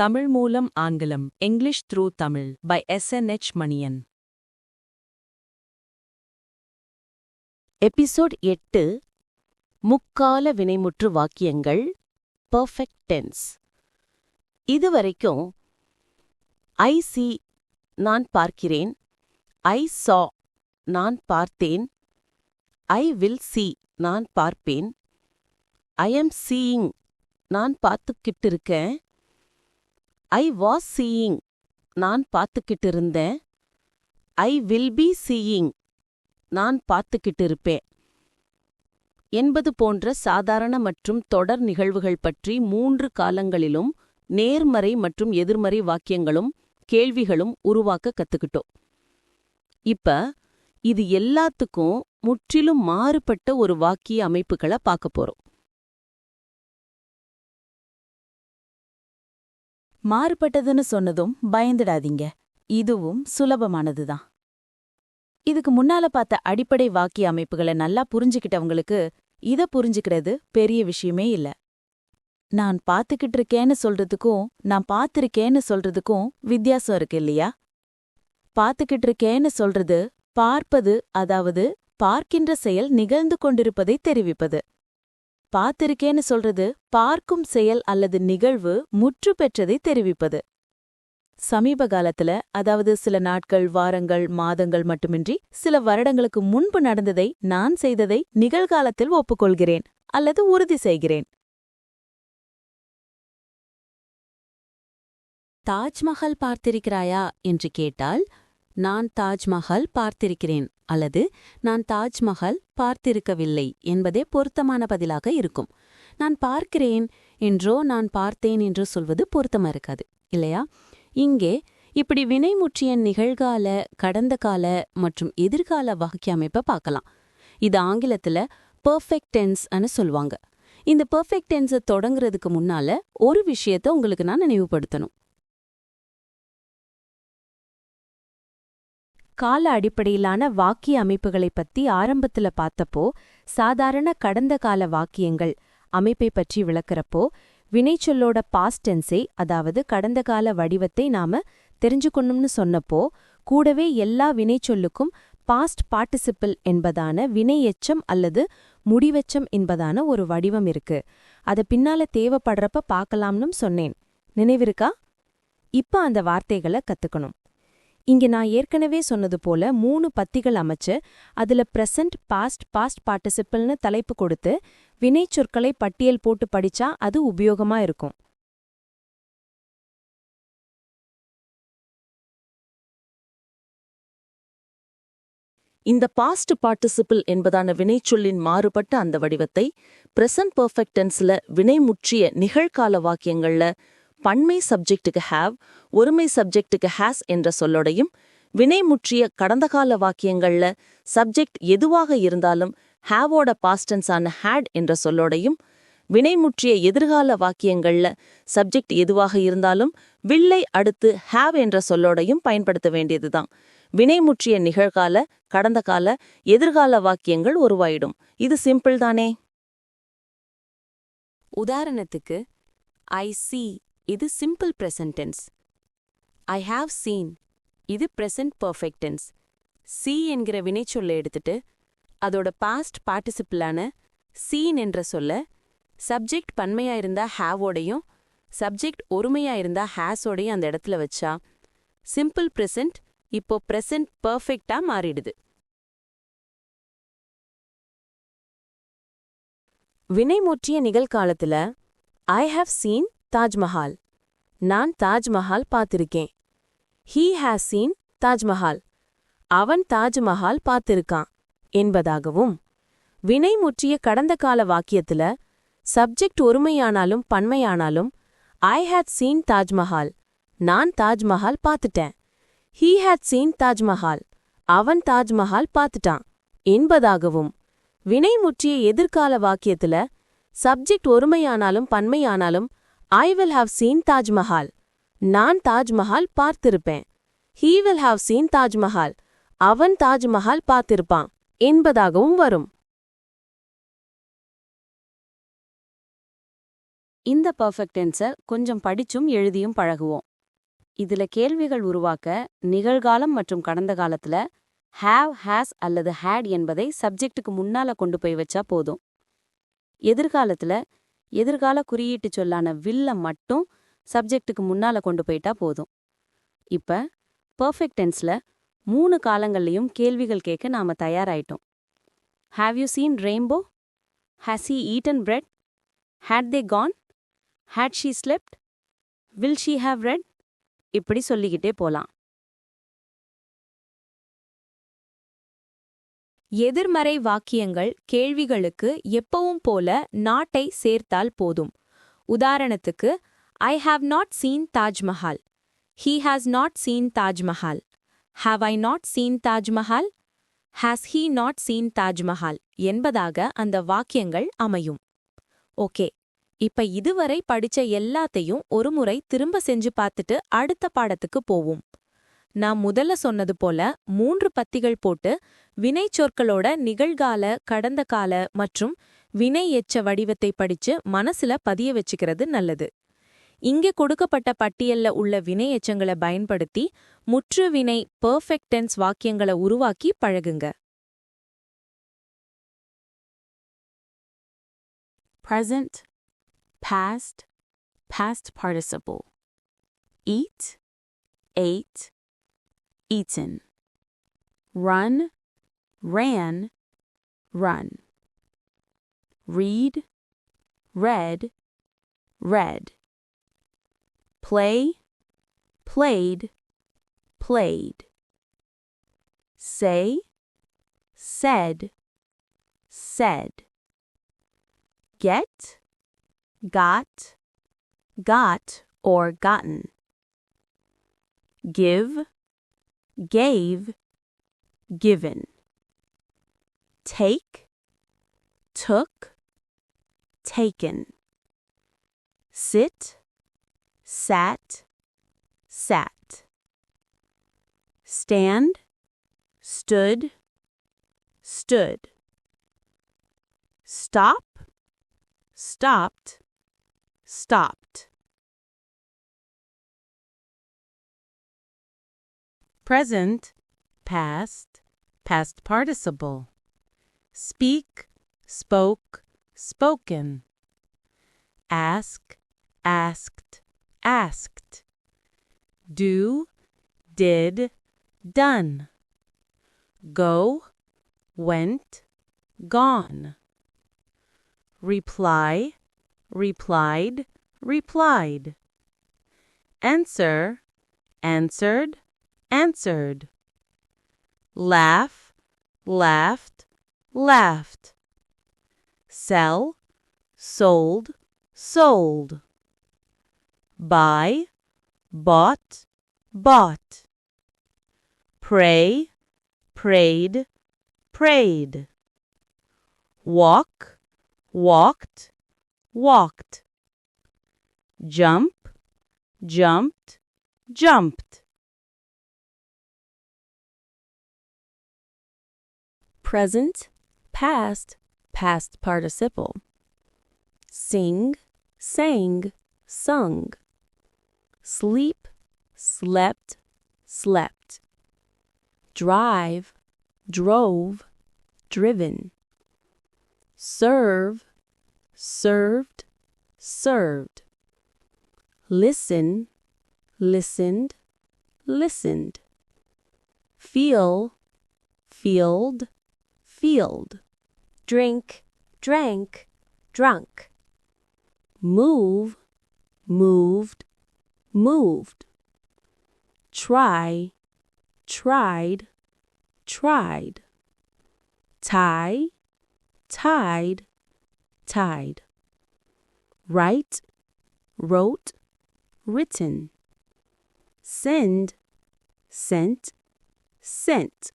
தமிழ் மூலம் ஆங்கிலம் English through Tamil by S N H Manian. Episode எட்டு முக்கால வினைமுற்று வாக்கியங்கள் பர்ஃபெக்ட் டென்ஸ் இதுவரைக்கும் ஐ சி நான் பார்க்கிறேன் ஐ சா நான் பார்த்தேன் ஐ வில் சி நான் பார்ப்பேன் ஐ எம் சீயிங் நான் பார்த்துக்கிட்டு இருக்கேன் ஐ வாஸ் சீயிங் நான் பார்த்துக்கிட்டு இருந்தேன் ஐ வில் பி சீயிங் நான் பார்த்துக்கிட்டு இருப்பேன் என்பது போன்ற சாதாரண மற்றும் தொடர் நிகழ்வுகள் பற்றி மூன்று காலங்களிலும் நேர்மறை மற்றும் எதிர்மறை வாக்கியங்களும் கேள்விகளும் உருவாக்க கத்துக்கிட்டோம். இப்ப இது எல்லாத்துக்கும் முற்றிலும் மாறுபட்ட ஒரு வாக்கிய அமைப்புகளை பார்க்க போறோம். மாறுபட்டதுன்னு சொன்னதும் பயந்துடாதீங்க. இதுவும் சுலபமானதுதான். இதுக்கு முன்னால பார்த்த அடிப்படை வாக்கிய அமைப்புகளை நல்லா புரிஞ்சுக்கிட்டவங்களுக்கு இத புரிஞ்சுக்கிறது பெரிய விஷயமே இல்ல. நான் பாத்துக்கிட்டு இருக்கேன்னு சொல்றதுக்கும் நான் பாத்திருக்கேன்னு சொல்றதுக்கும் வித்தியாசம் இருக்கு இல்லையா? பாத்துக்கிட்டு இருக்கேன்னு சொல்றது பார்ப்பது அதாவது பார்க்கின்ற செயல் நிகழ்ந்து கொண்டிருப்பதை தெரிவிப்பது. பார்த்திருக்கேன்னு சொல்றது பார்க்கும் செயல் அல்லது நிகழ்வு முற்று பெற்றதை தெரிவிப்பது. சமீப காலத்துல அதாவது சில நாட்கள் வாரங்கள் மாதங்கள் மட்டுமின்றி சில வருடங்களுக்கு முன்பு நடந்ததை நான் செய்ததை நிகழ்காலத்தில் ஒப்புக்கொள்கிறேன் அல்லது உறுதி செய்கிறேன். தாஜ்மஹால் பார்த்திருக்கிறாயா என்று கேட்டால் நான் தாஜ்மஹால் பார்த்திருக்கிறேன். அல்லது நான் தாஜ்மஹால் பார்த்திருக்கவில்லை என்பதே பொருத்தமான பதிலாக இருக்கும். நான் பார்க்கிறேன் என்றோ நான் பார்த்தேன் என்றோ சொல்வது பொருத்தமா இருக்காது இல்லையா? இங்கே இப்படி வினைமுற்றிய நிகழ்கால கடந்த கால மற்றும் எதிர்கால வகைக்கு அமைப்பை பார்க்கலாம். இது ஆங்கிலத்துல பெர்ஃபெக்ட் டென்ஸ் சொல்லுவாங்க. இந்த பெர்ஃபெக்ட் டென்ஸை தொடங்குறதுக்கு முன்னால ஒரு விஷயத்த உங்களுக்கு நான் நினைவுபடுத்தணும். கால அடிப்படையிலான வாக்கிய அமைப்புகளை பத்தி ஆரம்பத்துல பார்த்தப்போ சாதாரண கடந்த கால வாக்கியங்கள் அமைப்பை பற்றி விளக்குறப்போ வினைச்சொல்லோட பாஸ்ட் டென்ஸை அதாவது கடந்த கால வடிவத்தை நாம தெரிஞ்சுக்கணும்னு சொன்னப்போ கூடவே எல்லா வினைச்சொல்லுக்கும் பாஸ்ட் பார்ட்டிசிபிள் என்பதான வினையெச்சம் அல்லது முடிவெச்சம் என்பதான ஒரு வடிவம் இருக்கு. அத பின்னால தேவைப்படுறப்ப பார்க்கலாம்னு சொன்னேன். நினைவிருக்கா? இப்ப அந்த வார்த்தைகளை கத்துக்கணும். இங்க நான் ஏற்கனவே சொன்னது போல மூணு பத்திகள் அமைச்சு அதுல பிரசன்ட் பாஸ்ட் பாஸ்ட் பார்ட்டிசிபிள்னு தலைப்பு கொடுத்து வினைச்சொற்களை பட்டியல் போட்டு படிச்சா அது உபயோகமா இருக்கும். இந்த பாஸ்ட் பார்ட்டிசிபிள் என்பதான வினைச்சொல்லின் மாறுபட்ட அந்த வடிவத்தை பிரசன்ட் பர்ஃபெக்டன்ஸ்ல வினை வினைமுற்றிய நிகழ்கால வாக்கியங்கள்ல பன்மை சப்ஜெக்டுக்கு ஹாவ் ஒருமை சப்ஜெக்டுக்கு ஹேஸ் என்ற சொல்லோடையும் வினைமுற்றிய கடந்த கால வாக்கியங்கள்ல சப்ஜெக்ட் எதுவாக இருந்தாலும் ஹாவோட பாஸ்டன்ஸான ஹேட் என்ற சொல்லோடையும் வினைமுற்றிய எதிர்கால வாக்கியங்கள்ல சப்ஜெக்ட் எதுவாக இருந்தாலும் வில்லை அடுத்து ஹாவ் என்ற சொல்லோடையும் பயன்படுத்த வேண்டியதுதான். வினைமுற்றிய நிகழ்கால கடந்த கால எதிர்கால வாக்கியங்கள் உருவாயிடும். இது சிம்பிள் தானே? உதாரணத்துக்கு ஐ சி இது simple present tense I have seen இது ப்ரெசன்ட் பர்ஃபெக்டென்ஸ் சி என்கிற வினைச்சொல்லை எடுத்துட்டு அதோட பாஸ்ட் பார்ட்டிசிபிளான சீன் என்ற சொல்ல சப்ஜெக்ட் பன்மையா இருந்தா ஹாவோடையும் சப்ஜெக்ட் ஒருமையா இருந்தா ஹேஸோடையும் அந்த இடத்துல வச்சா சிம்பிள் ப்ரெசன்ட் இப்போ ப்ரெசன்ட் பர்ஃபெக்டா மாறிடுது. வினைமுற்றிய நிகழ்காலத்துல ஐ ஹாவ் சீன் தாஜ்மஹால். நான் தாஜ்மஹால் பார்த்திருக்கேன். He has seen Taj Mahal. அவன் தாஜ்மஹால் பார்த்திருக்கான் என்பதாகவும் வினை முற்றிய கடந்த கால வாக்கியத்துல சப்ஜெக்ட் ஒருமையானாலும் பன்மையானாலும் ஐ ஹேட் சீன் தாஜ்மஹால். நான் தாஜ்மஹால் பார்த்துட்டேன். He had seen Taj Mahal. அவன் தாஜ்மஹால் பார்த்துட்டான் என்பதாகவும் வினை முற்றிய எதிர்கால வாக்கியத்துல சப்ஜெக்ட் ஒருமையானாலும் பன்மையானாலும் I will have seen Taj Mahal நான் Taj Mahal பார்த்திருப்பேன். He will have seen Taj Mahal அவன் தாஜ்மஹால் பார்த்திருப்பான். என்பதாகவும் வரும். இந்த பர்ஃபெக்ட் டென்ஸை கொஞ்சம் படிச்சும் எழுதியும் பழகுவோம். இதுல கேள்விகள் உருவாக்க நிகழ்காலம் மற்றும் கடந்த காலத்துல ஹேவ் ஹேஸ் அல்லது ஹேட் என்பதை சப்ஜெக்டுக்கு முன்னால கொண்டு போய் வச்சா போதும். எதிர்காலத்துல எதிர்கால குறியீட்டு சொல்லான வில்ல மட்டும் சப்ஜெக்ட்டுக்கு முன்னால கொண்டு போயிட்டா போதும். இப்ப பர்ஃபெக்ட் டென்ஸ்ல மூணு காலங்கள்லயும் கேள்விகள் கேட்க நாம தயாராயிட்டோம். Have you seen rainbow has he eaten bread had they gone had she slept will she have read இப்படி சொல்லிக்கிட்டே போலாம். எதிர்மறை வாக்கியங்கள் கேள்விகளுக்கு எப்பவும் போல நாட்டை சேர்த்தால் போதும். உதாரணத்துக்கு I have not seen Taj Mahal he has not seen Taj Mahal have I not seen Taj Mahal has he not seen Taj Mahal என்பதாக அந்த வாக்கியங்கள் அமையும். ஓகே. இப்ப இதுவரை படிச்ச எல்லாத்தையும் ஒருமுறை திரும்ப செஞ்சு பார்த்துட்டு அடுத்த பாடத்துக்கு போவோம். நான் முதல்ல சொன்னது போல மூன்று பத்திகள் போட்டு வினை சொற்களோட நிகழ்கால கடந்த கால மற்றும் வினை எச்ச வடிவத்தை படிச்சு மனசுல பதிய வச்சுக்கிறது நல்லது இங்கே கொடுக்கப்பட்ட பட்டியல்ல உள்ள வினை எச்சங்களை பயன்படுத்தி முற்று வினை பெர்ஃபெக்ட் டென்ஸ் வாக்கியங்களை உருவாக்கி பழகுங்க present, past, past participle. Eat, ate, eaten. Run, ran, run. Read, read, read. Play, played, played. Say, said, said. Get, got, got or gotten. Give, gave, given. Take, took, taken. Sit, sat, sat. Stand, stood, stood. Stop, stopped, stopped. Present, past, past participle. Speak, spoke, spoken. Ask, asked, asked. Do, did, done. Go, went, gone. Reply, replied, replied. Answer, answered, answered. Laugh, laughed, laughed. Sell, sold, sold. Buy, bought, bought. Pray, prayed, prayed. Walk, walked, walked. Jump, jumped, jumped. Present, past, past participle. Sing, sang, sung. Sleep, slept, slept. Drive, drove, driven. Serve, served, served. Listen, listened, listened. Feel, field, field. Drink, drank, drunk. Move, moved, moved. Try, tried, tried. Tie, tied, tied. Write, wrote, written. Send, sent, sent.